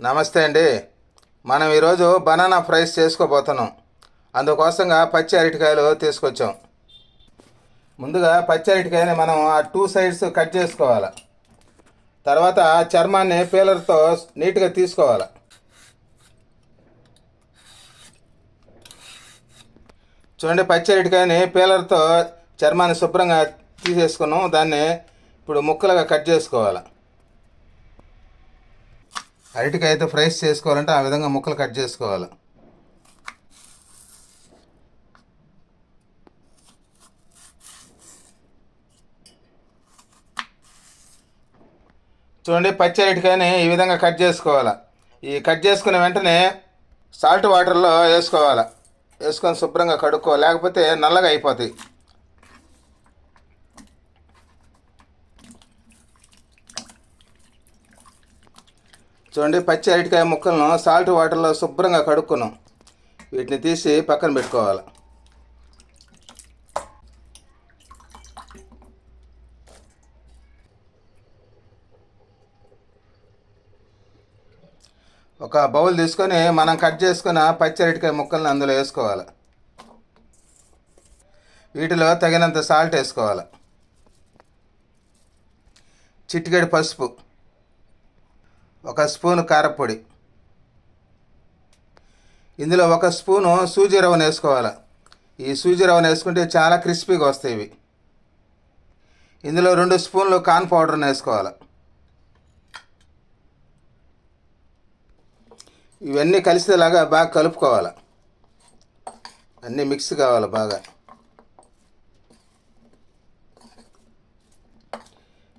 నమస్తే అండి. మనం ఈరోజు బనానా ఫ్రైస్ చేసుకోబోతున్నాం. అందుకోసంగా పచ్చి అరటికాయలు తీసుకొచ్చాం. ముందుగా పచ్చి అరటికాయని మనం ఆ టూ సైడ్స్ కట్ చేసుకోవాలి. తర్వాత ఆ చర్మాన్ని పీలర్తో నీట్గా తీసుకోవాలి. చూడండి పచ్చి అరటికాయని పీలర్తో చర్మాన్ని శుభ్రంగా తీసేసుకున్నాం. దాన్ని ఇప్పుడు ముక్కలుగా కట్ చేసుకోవాలి. అరటికాయ అయితే ఫ్రైస్ చేసుకోవాలంటే ఆ విధంగా ముక్కలు కట్ చేసుకోవాలి. చూడండి పచ్చి అరటికాయని ఈ విధంగా కట్ చేసుకోవాలి. ఈ కట్ చేసుకున్న వెంటనే సాల్ట్ వాటర్లో వేసుకోవాలి. వేసుకొని శుభ్రంగా కడుక్కో లేకపోతే నల్లగా అయిపోతాయి. చూడండి పచ్చి అరటికాయ ముక్కలను సాల్ట్ వాటర్లో శుభ్రంగా కడుక్కున్నాం. వీటిని తీసి పక్కన పెట్టుకోవాలి. ఒక బౌల్ తీసుకొని మనం కట్ చేసుకున్న పచ్చి అరటికాయ ముక్కల్ని అందులో వేసుకోవాలి. వీటిలో తగినంత సాల్ట్ వేసుకోవాలి. చిటికెడు పసుపు. ఒక స్పూను కారపొడి. ఇందులో ఒక స్పూను సూజీ రవ్వను వేసుకోవాలి ఈ సూజీ రవ్వను వేసుకుంటే చాలా క్రిస్పీగా వస్తాయి ఇవి. ఇందులో రెండు స్పూన్లు కార్న్ పౌడర్ని వేసుకోవాలి ఇవన్నీ కలిసేలాగా బాగా కలుపుకోవాలి. అన్నీ మిక్స్ కావాలి బాగా.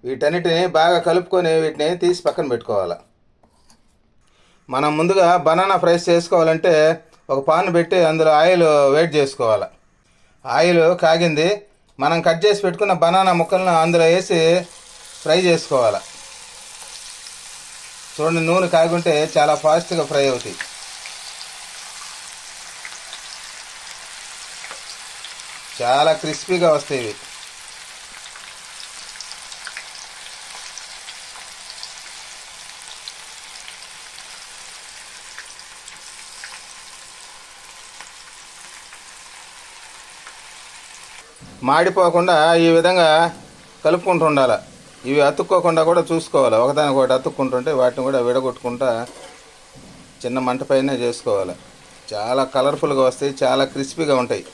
వీటన్నిటిని బాగా కలుపుకొని వీటిని తీసి పక్కన పెట్టుకోవాలి. మనం ముందుగా బనానా ఫ్రైస్ చేసుకోవాలంటే ఒక పాన్ పెట్టి అందులో ఆయిల్ వేడి చేసుకోవాలి. ఆయిల్ కాగింది. మనం కట్ చేసి పెట్టుకున్న బనానా ముక్కలను అందులో వేసి ఫ్రై చేసుకోవాలి. చూడండి నూనె కాగుంటే చాలా ఫాస్ట్గా ఫ్రై అవుతాయి. చాలా క్రిస్పీగా వస్తాయి ఇవి. మాడిపోకుండా ఈ విధంగా కలుపుకుంటూ ఉండాలి. ఇవి అతుక్కోకుండా కూడా చూసుకోవాలి. ఒకదానికి ఒకటి అతుక్కుంటుంటే వాటిని కూడా విడగొట్టుకుంటా చిన్న మంట పైన చేసుకోవాలి. చాలా కలర్ఫుల్గా వస్తాయి చాలా క్రిస్పీగా ఉంటాయి.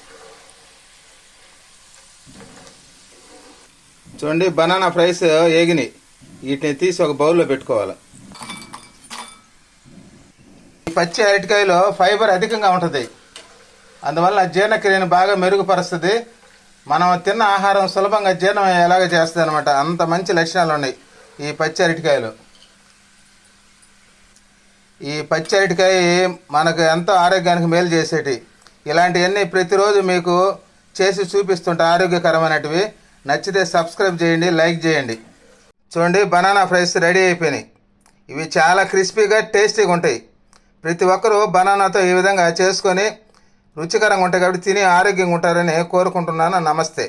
చూడండి బనానా ఫ్రైస్ ఏగినాయి. వీటిని తీసి ఒక బౌల్లో పెట్టుకోవాలి. ఈ పచ్చి అరటికాయలో ఫైబర్ అధికంగా ఉంటుంది. అందువల్ల జీర్ణక్రియను బాగా మెరుగుపరుస్తుంది. మనం తిన్న ఆహారం సులభంగా జీర్ణం ఎలాగ చేస్తుంది అనమాట అంత మంచి లక్షణాలు ఉన్నాయి. ఈ పచ్చి అరటికాయలు. ఈ పచ్చి అరటికాయ మనకు ఎంతో ఆరోగ్యానికి మేలు చేసేటి ఇలాంటివన్నీ ప్రతిరోజు మీకు చేసి చూపిస్తుంటే ఆరోగ్యకరమైనటివి. నచ్చితే సబ్స్క్రైబ్ చేయండి లైక్ చేయండి. చూడండి బనానా ఫ్రైస్ రెడీ అయిపోయినాయి. ఇవి చాలా క్రిస్పీగా టేస్టీగా ఉంటాయి. ప్రతి ఒక్కరూ బనానాతో ఈ విధంగా చేసుకొని రుచికరంగా ఉంటాయి కాబట్టి తిని ఆరోగ్యంగా ఉంటారని కోరుకుంటున్నాను. నమస్తే.